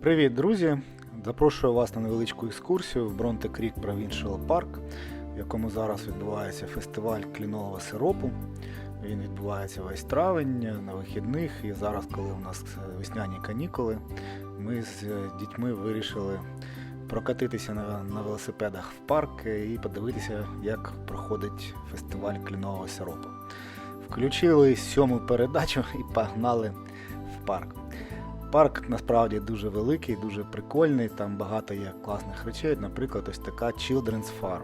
Привіт, друзі! Запрошую вас на невеличку екскурсію в Бронте Крік Provincial Park, в якому зараз відбувається фестиваль клінового сиропу. Він відбувається весь травень на вихідних. І зараз, коли у нас весняні канікули, ми з дітьми вирішили прокатитися на, на велосипедах в парк і подивитися, як проходить фестиваль клінового сиропу. Включили сьому передачу і погнали в парк. Парк насправді дуже великий, дуже прикольний, там багато є класних речей. Наприклад, ось така Children's Farm,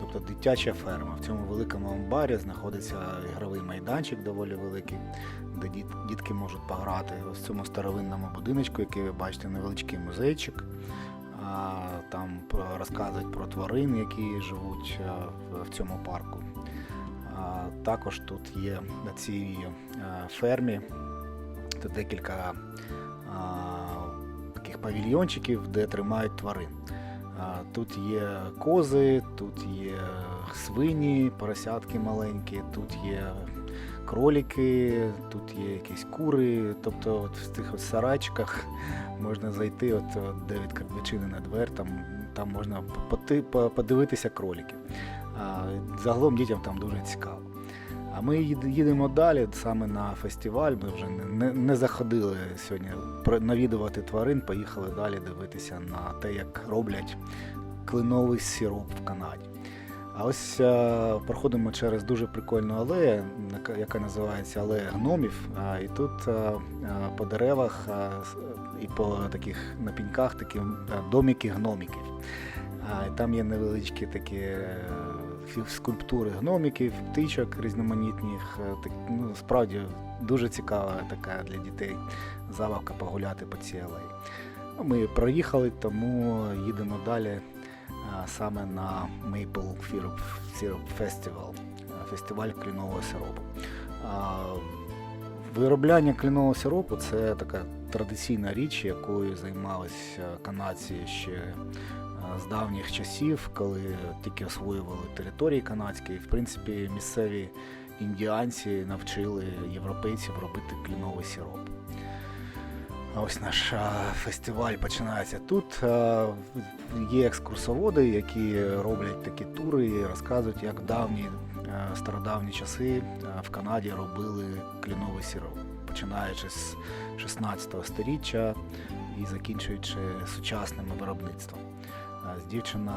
тобто дитяча ферма. В цьому великому амбарі знаходиться ігровий майданчик доволі великий, де діт, дітки можуть пограти. Ось в цьому старовинному будиночку, який ви бачите, невеличкий музейчик. Там розказують про тварин, які живуть а, в- цьому парку. Також тут є на цій а, фермі тут декілька таких павільйончиків, де тримають тварин. Тут є кози, тут є свині, поросятки маленькі, тут є кролики, тут є якісь кури. Тобто от в цих от сарайчиках можна зайти, от, от де від- відчинена двер, там, там можна подивитися кроликів. А, Загалом дітям там дуже цікаво. А ми їдемо далі саме на фестиваль. Ми вже не, не, заходили сьогодні навідувати тварин, поїхали далі дивитися на те, як роблять кленовий сироп в Канаді. А ось е, проходимо через дуже прикольну алею, яка- називається Алея гномів. А, і тут е, е, по деревах с- і по таких на піньках такі домики гномиків. А, і там є невеличкі такі скульптури гномиків, птичок різноманітних. е, ну, справді дуже цікава така для дітей забавка погуляти по цій алеї. Ну, Ми проїхали, тому їдемо далі саме на Maple Syrup, Festival, фестиваль кленового сиропу. Виробляння кленового сиропу це така традиційна річ, якою займалися канадці ще е, з давніх часів, коли тільки освоювали території канадські. І, в принципі, місцеві індіанці навчили європейців робити кленовий сироп. Ось наш фестиваль починається тут. Є екскурсоводи, які роблять такі тури і розказують, як давні стародавні часи в Канаді робили кленовий сироп, починаючи з 16 століття і закінчуючи сучасним виробництвом. Дівчина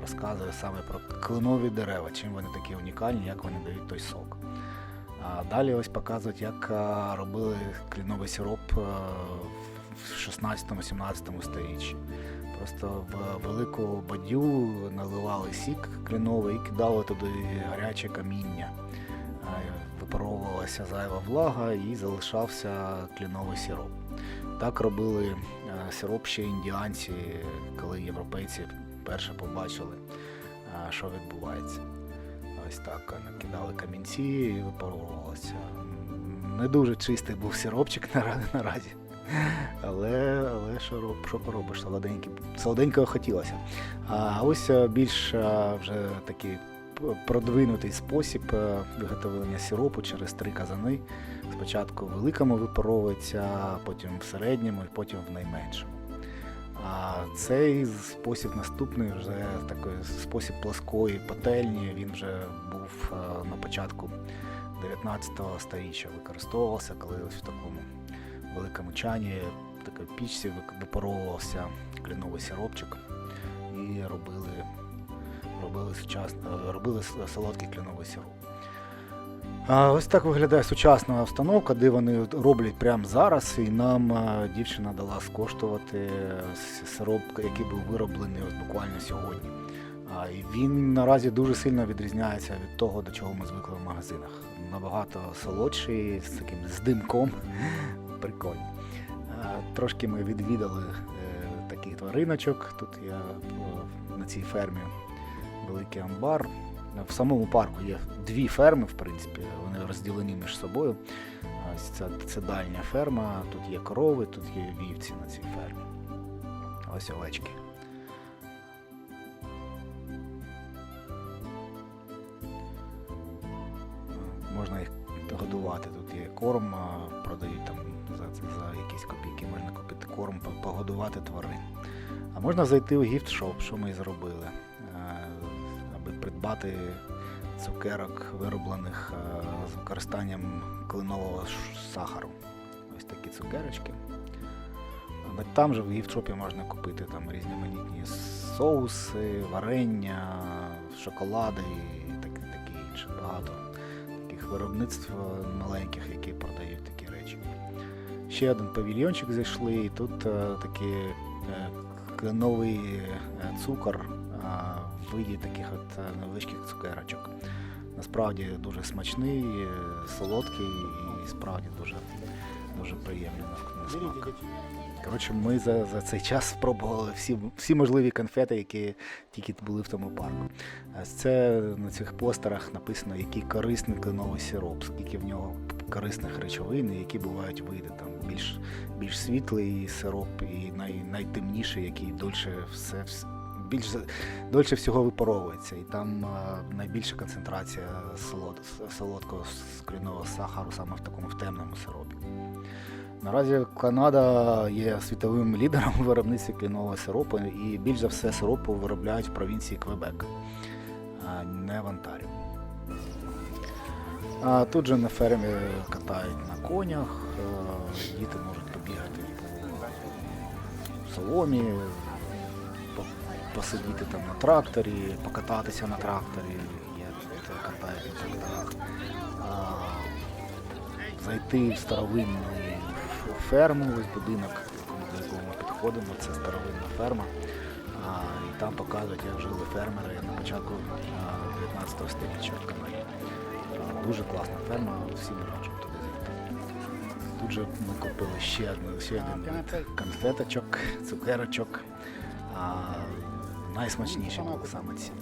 розказує саме про кленові дерева, чим вони такі унікальні, як вони дають той сок. Далі ось показують, як робили кленовий сироп в 16-17 сторіччі. Просто в велику бадю наливали сік кленовий і кидали туди гаряче каміння. Випаровувалася зайва влага і залишався кленовий сироп. Так робили а, сироп індіанці, коли європейці вперше побачили, що відбувається. Ось так накидали камінці і випаровувалося. Не дуже чистий був сиропчик наразі. Але, але що, що поробиш, солоденького хотілося. А ось е, більш е, вже такий п- продвинутий спосіб е, виготовлення сиропу через три казани. Спочатку в великому випаровується, потім в середньому і потім в найменшому. А цей спосіб наступний вже такий спосіб плоскої пательні. Він вже був е, на початку 19 століття використовувався, коли в такому великому чані, в такій пічці випаровувався кленовий сиропчик і робили, робили, сучасно, робили солодкий кленовий сироп. Ось так виглядає сучасна установка, де вони роблять прямо зараз, і нам дівчина дала скоштувати сироп, який був вироблений ось буквально сьогодні. І він наразі дуже сильно відрізняється від того, до чого ми звикли в магазинах. Набагато солодший, з таким з димком. Прикольно. Трошки ми відвідали е, таких твариночок. Тут я на цій фермі великий амбар. В самому парку є дві ферми, в принципі, вони розділені між собою. Це, це дальня ферма, тут є корови, тут є вівці на цій фермі. Ось овечки. Можна їх годувати. Тут є корм, продають там за за якісь копійки можна купити корм, погодувати тварин. А можна зайти у гіфт-шоп, що ми і зробили, придбати цукерок, вироблених е, з використанням кленового ш- сахару. Ось такі цукерочки. Там же в гіфт-шопі можна купити там різноманітні соуси, варення, шоколади і таке, таке інше. Багато таких виробництв е, маленьких, які продають такі речі. Ще один павільйончик зайшли, і тут е, такий е, кленовий е, цукор е, виді таких от е, невеличких цукерочок. Насправді дуже смачний, е, солодкий і справді дуже, дуже приємний на, смак. Коротше, ми за, за цей час спробували всі, всі можливі конфети, які тільки були в тому парку. Це на цих постерах написано, який корисний кленовий сироп, скільки в нього корисних речовин, і які бувають види. Там більш, більш світлий сироп і най, найтемніший, який дольше все. Більш дольше всього випаровується, і там а, найбільша концентрація солод, солодкого скляного сахару саме в такому в темному сиропі. Наразі Канада є світовим лідером у виробництві кленового сиропу, і більш за все сиропу виробляють в провінції Квебек, а не в Онтаріо. А тут же на фермі катають на конях, е, діти можуть побігати по соломі, посидіти там на тракторі, покататися на тракторі, є тут катають на тракторах. Зайти в старовинний ферму, ось будинок, до якого ми підходимо, це старовинна ферма. А, і там показують, як жили фермери на початку 19 століття в Канаді. Дуже класна ферма, всім раджу туди зайти. Тут же ми купили ще, ще один конфеточок, цукерочок. А, найсмачніші були саме ці.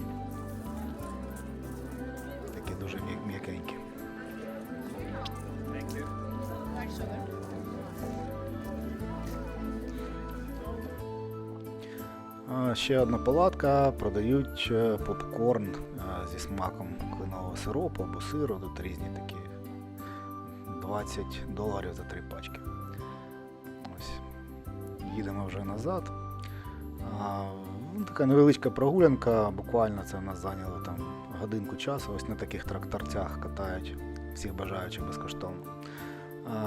Такі дуже м'якенькі. Ще одна палатка, продають е, попкорн е, зі смаком кленового сиропу або сиру, тут різні такі 20 доларів за три пачки. Ось. Їдемо вже назад. Ну, така невеличка прогулянка, буквально це в нас зайняло там годинку часу. Ось на таких тракторцях катають всіх бажаючих безкоштовно.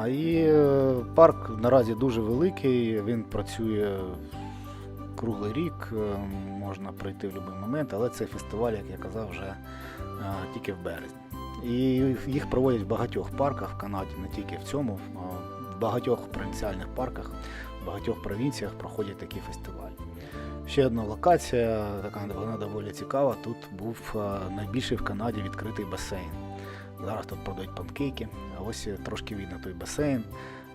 І е, парк наразі дуже великий, він працює круглий рік, е, можна прийти в будь-який момент, але цей фестиваль, як я казав, вже е, тільки в березні. І їх проводять в багатьох парках в Канаді, не тільки в цьому, а в багатьох провінціальних парках, в багатьох провінціях проходять такі фестивалі. Ще одна локація, така вона доволі цікава. Тут був е, найбільший в Канаді відкритий басейн. Зараз тут продають панкейки, а ось трошки видно той басейн.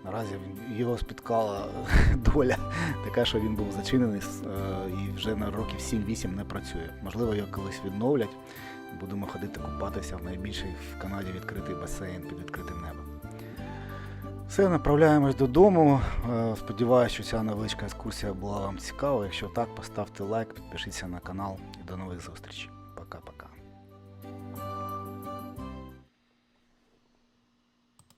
Наразі його спіткала доля така, що він був зачинений е, і вже на років 7-8 не працює. Можливо, його колись відновлять. Будемо ходити купатися в найбільший в Канаді відкритий басейн під відкритим. Все, направляємось додому. Е, Сподіваюся, що ця невеличка екскурсія була вам цікава. Якщо так, поставте лайк, підпишіться на канал і до нових зустрічей.